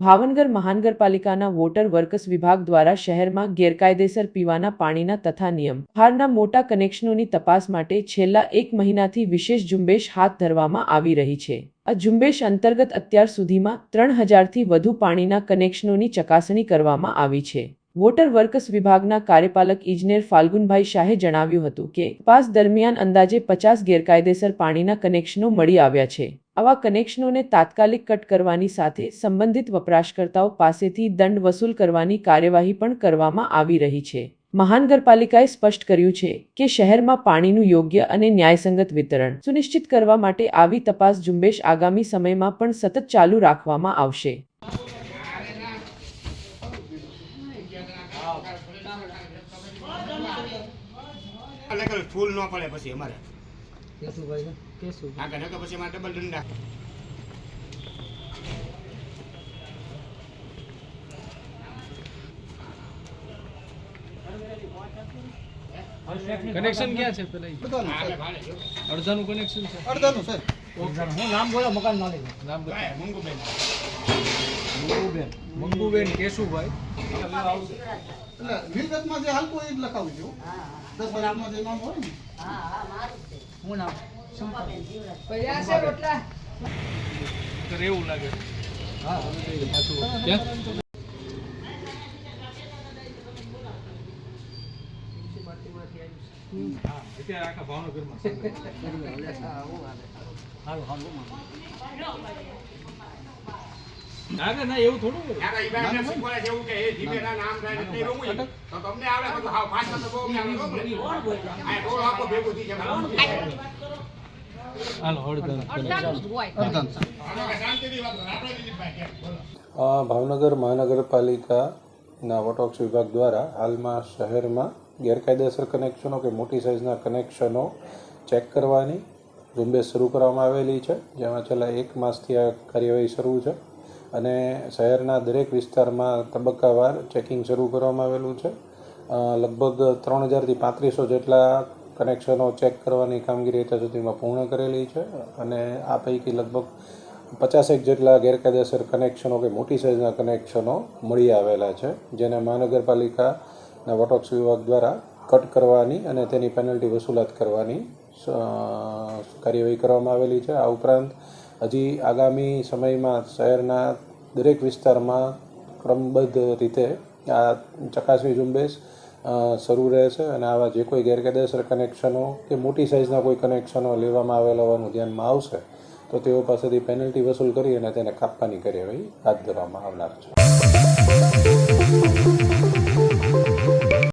ભાવનગર મહાનગરપાલિકાના water works વિભાગ દ્વારા શહેરમાં ગેરકાયદેસર પીવાના પાણીના તથા નિયમ. હારના મોટા કનેક્શનોની તપાસ માટે છેલ્લા એક મહિનાથી વિશેષ ઝુંબેશ હાથ ધરવામાં આવી રહી છે. આ ઝુંબેશ અંતર્ગત અત્યાર સુધીમાં ત્રણ હજારથી વધુ પાણીના કનેક્શનોની ચકાસણી કરવામાં આવી છે. વોટર વર્કસ વિભાગના કાર્યપાલક ઇજનેર ફાલ્ગુનભાઈ શાહે જણાવ્યું હતું કે તપાસ દરમિયાન અંદાજે પચાસ ગેરકાયદેસર પાણીના કનેક્શનો મળી આવ્યા છે. આવા કનેક્શનોને તાત્કાલિક કટ કરવાની સાથે સંબંધિત વપરાશકર્તાઓ પાસેથી દંડ વસૂલ કરવાની કાર્યવાહી પણ કરવામાં આવી રહી છે. મહાનગરપાલિકાએ સ્પષ્ટ કર્યું છે કે શહેરમાં પાણીનું યોગ્ય અને ન્યાયસંગત વિતરણ સુનિશ્ચિત કરવા માટે આવી તપાસ ઝુંબેશ આગામી સમયમાં પણ સતત ચાલુ રાખવામાં આવશે. નકર ફૂલ ન પડે પછી અમારે. કેશુભાઈ કેશુભાઈ આગળ નકર પછી અમારે ડબલ દંડા કનેક્શન ક્યાં છે પેલા. અડધાનું કનેક્શન છે. અડધાનું છે. હું નામ બોલો મકાન માલિક નામ બોલો. મંગુબેન. મંગુબેન કેશુભાઈ. એટલે મિલકતમાં જે હાલકો એ જ લખાવું છું દસ હજારમાં જે નામ હોય ને. હું નામ? તો એવું લાગે? હા પાછું અત્યારે આખા ભાવનગરમાં છે. ના ના, ના એવું થોડું. ના, ના, ઈ ભાઈ અમને શીખવાડે છે એવું કે એ ધીમેના નામ થાય ને તે એવું હોય. તો તમને આવડે બધું હાવ પાંચ તો બહુ આવડે કોણ બોલે આ ટોળું આખું ભેગું થઈ જાય. હાલો. અ, ભાવનગર મહાનગરપાલિકાના વોટોક્સ વિભાગ દ્વારા હાલમાં શહેરમાં ગેરકાયદેસર કનેક્શનો કે મોટી સાઇઝના કનેક્શનો ચેક કરવાની ઝુંબેશ શરૂ કરવામાં આવેલી છે. જેમાં છેલ્લા એક માસથી આ કાર્યવાહી શરૂ છે. અને શહેરના દરેક વિસ્તારમાં તબક્કાવાર ચેકિંગ શરૂ કરવામાં આવેલું છે. લગભગ ત્રણ હજારથી પાંત્રીસો જેટલા કનેક્શનો ચેક કરવાની કામગીરી અત્યાર સુધીમાં પૂર્ણ કરેલી છે અને આ પૈકી લગભગ પચાસેક જેટલા ગેરકાયદેસર કનેક્શનો કે મોટી સાઇઝના કનેક્શનો મળી આવેલા છે, જેને મહાનગરપાલિકાના વોટોક્સ વિભાગ દ્વારા કટ કરવાની અને તેની પેનલ્ટી વસૂલાત કરવાની કાર્યવાહી કરવામાં આવેલી છે. આ ઉપરાંત હજી આગામી સમયમાં શહેરના દરેક વિસ્તારમાં ક્રમબદ્ધ રીતે આ ચકાસણી ઝુંબેશ શરૂ રહેશે અને આવા જે કોઈ ગેરકાયદેસર કનેક્શનો કે મોટી સાઇઝના કોઈ કનેક્શનો લેવામાં આવેલા હોવાનું ધ્યાનમાં આવશે, તો તેઓ પાસેથી પેનલ્ટી વસૂલ કરી અને તેને કાપવાની કાર્યવાહી હાથ ધરવામાં આવનાર છે.